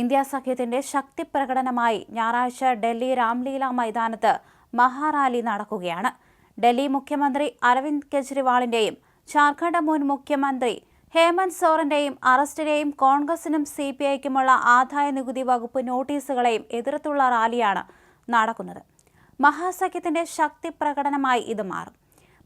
India സഖ്യത്തിന്റെ ശക്തി പ്രകടനമായി ഞായറാഴ്ച ഡൽഹി രാംലീല മൈതാനത്ത് മഹാറാലി നടക്കുകയാണ്. ഡൽഹി മുഖ്യമന്ത്രി അരവിന്ദ് കെജ്രിവാളിന്റെയും ജാർഖണ്ഡ് മുൻ മുഖ്യമന്ത്രി ഹേമന്ത് സോറന്റെയും അറസ്റ്റിനെയും കോൺഗ്രസിനും സി പി ഐക്കുമുള്ള ആദായ നികുതി വകുപ്പ് നോട്ടീസുകളെയും എതിർത്തുള്ള റാലിയാണ് നടക്കുന്നത്. മഹാസഖ്യത്തിന്റെ ശക്തി പ്രകടനമായി ഇത് മാറും.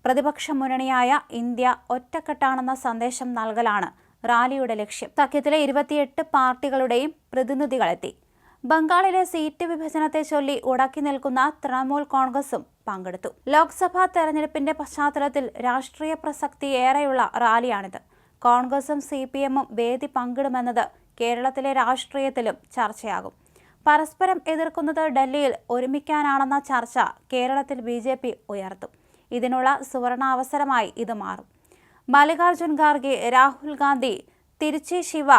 പ്രതിപക്ഷ മുന്നണിയായ ഇന്ത്യ ഒറ്റക്കെട്ടാണെന്ന സന്ദേശം നൽകലാണ് റാലിയുടെ ലക്ഷ്യം. സഖ്യത്തിലെ ഇരുപത്തിയെട്ട് പാർട്ടികളുടെയും പ്രതിനിധികളെത്തി. ബംഗാളിലെ സീറ്റ് വിഭജനത്തെ ചൊല്ലി ഉടക്കി നിൽക്കുന്ന തൃണമൂൽ കോൺഗ്രസും പങ്കെടുത്തു. ലോക്സഭാ തെരഞ്ഞെടുപ്പിന്റെ പശ്ചാത്തലത്തിൽ രാഷ്ട്രീയ പ്രസക്തി ഏറെയുള്ള റാലിയാണിത്. കോൺഗ്രസും സി പി എമ്മും വേദി പങ്കിടുമെന്നത് കേരളത്തിലെ രാഷ്ട്രീയത്തിലും ചർച്ചയാകും. പരസ്പരം എതിർക്കുന്നത് ഡൽഹിയിൽ ഒരുമിക്കാനാണെന്ന ചർച്ച കേരളത്തിൽ ബി ഉയർത്തും. ഇതിനുള്ള സുവർണാവസരമായി ഇത് മാറും. Mallikarjun Kharge Rahul Gandhi Tiruchi Siva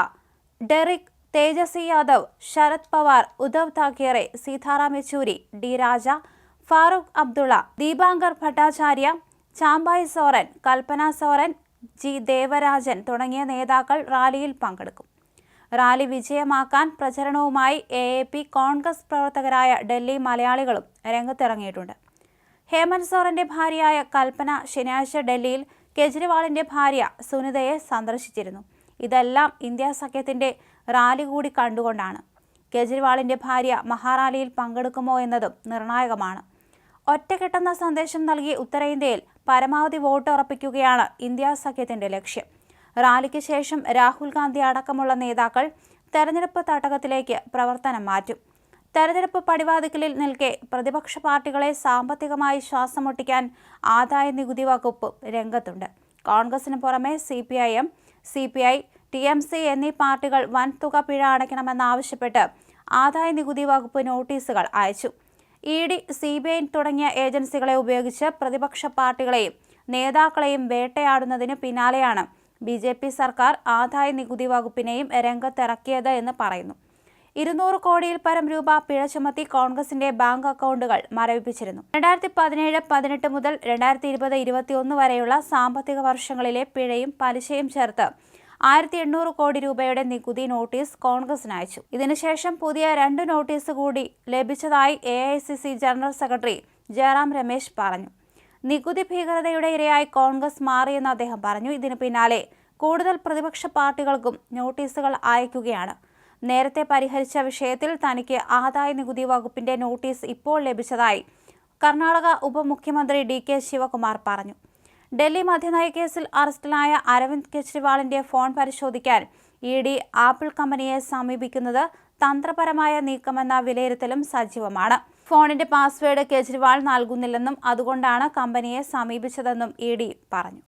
Derek Tejashwi Yadav Sharad Pawar Uddhav Thackeray Sitaram Yechury D Raja Farooq Abdullah Dipankar Bhattacharya Champai Soren Kalpana Soren G Devarajan തുടങ്ങിയ നേതാക്കൾ റാലിയിൽ പങ്കെടുക്കും. റാലി വിജയമാക്കാൻ പ്രചരണവുമായി എ എ പി കോൺഗ്രസ് പ്രവർത്തകരായ ഡൽഹി മലയാളികളും രംഗത്തിറങ്ങിയിട്ടുണ്ട്. ഹേമന്ത് സോറന്റെ ഭാര്യയായ കൽപ്പന ശനിയാഴ്ച ഡൽഹിയിൽ കെജ്രിവാളിന്റെ ഭാര്യ സുനിതയെ സന്ദർശിച്ചിരുന്നു. ഇതെല്ലാം ഇന്ത്യ സഖ്യത്തിന്റെ റാലി കൂടി കണ്ടുകൊണ്ടാണ്. കെജ്രിവാളിന്റെ ഭാര്യ മഹാറാലിയിൽ പങ്കെടുക്കുമോ എന്നതും നിർണായകമാണ്. ഒറ്റക്കെട്ടെന്ന സന്ദേശം നൽകി ഉത്തരേന്ത്യയിൽ പരമാവധി വോട്ട് ഉറപ്പിക്കുകയാണ് ഇന്ത്യ സഖ്യത്തിന്റെ ലക്ഷ്യം. റാലിക്ക് ശേഷം രാഹുൽ ഗാന്ധി അടക്കമുള്ള നേതാക്കൾ തെരഞ്ഞെടുപ്പ് തട്ടകത്തിലേക്ക് പ്രവർത്തനം മാറ്റും. തെരഞ്ഞെടുപ്പ് പടിവാതിക്കലിൽ നിൽക്കെ പ്രതിപക്ഷ പാർട്ടികളെ സാമ്പത്തികമായി ശ്വാസമൊട്ടിക്കാൻ ആദായ നികുതി വകുപ്പ് രംഗത്തുണ്ട്. കോൺഗ്രസിന് പുറമെ C P I M C P I T M C എന്നീ പാർട്ടികൾ വൻ തുക പിഴ അടയ്ക്കണമെന്നാവശ്യപ്പെട്ട് ആദായ നികുതി വകുപ്പ് നോട്ടീസുകൾ അയച്ചു. E D C B I തുടങ്ങിയ ഏജൻസികളെ ഉപയോഗിച്ച് പ്രതിപക്ഷ പാർട്ടികളെയും നേതാക്കളെയും വേട്ടയാടുന്നതിന് പിന്നാലെയാണ് ബി സർക്കാർ ആദായ നികുതി വകുപ്പിനെയും രംഗത്തിറക്കിയത് എന്ന് പറയുന്നു. ഇരുന്നൂറ് കോടിയിൽ പരം രൂപ പിഴ ചുമത്തി കോൺഗ്രസിന്റെ ബാങ്ക് അക്കൗണ്ടുകൾ മരവിപ്പിച്ചിരുന്നു. രണ്ടായിരത്തി പതിനേഴ് പതിനെട്ട് മുതൽ രണ്ടായിരത്തി ഇരുപത് ഇരുപത്തിയൊന്ന് വരെയുള്ള സാമ്പത്തിക വർഷങ്ങളിലെ പിഴയും പലിശയും ചേർത്ത് ആയിരത്തി എണ്ണൂറ് കോടി രൂപയുടെ നികുതി നോട്ടീസ് കോൺഗ്രസിന് അയച്ചു. ഇതിനുശേഷം പുതിയ രണ്ട് നോട്ടീസ് കൂടി ലഭിച്ചതായി A general secretary Jairam Ramesh പറഞ്ഞു. നികുതി ഭീകരതയുടെ ഇരയായി കോൺഗ്രസ് മാറിയെന്ന് അദ്ദേഹം പറഞ്ഞു. ഇതിനു പിന്നാലെ കൂടുതൽ പ്രതിപക്ഷ പാർട്ടികൾക്കും നോട്ടീസുകൾ അയക്കുകയാണ്. നേരത്തെ പരിഹരിച്ച വിഷയത്തിൽ തനിക്ക് ആദായ നികുതി വകുപ്പിന്റെ നോട്ടീസ് ഇപ്പോൾ ലഭിച്ചതായി കർണാടക ഉപമുഖ്യമന്ത്രി ഡി കെ ശിവകുമാർ പറഞ്ഞു. ഡൽഹി മദ്യനയ കേസിൽ അറസ്റ്റിലായ അരവിന്ദ് കെജ്രിവാളിന്റെ ഫോൺ പരിശോധിക്കാൻ ഇ ഡി ആപ്പിൾ കമ്പനിയെ സമീപിക്കുന്നത് തന്ത്രപരമായ നീക്കമെന്ന വിലയിരുത്തലും സജീവമാണ്. ഫോണിന്റെ പാസ്വേഡ് കെജ്രിവാൾ നൽകുന്നില്ലെന്നും അതുകൊണ്ടാണ് കമ്പനിയെ സമീപിച്ചതെന്നും ഇ ഡി പറഞ്ഞു.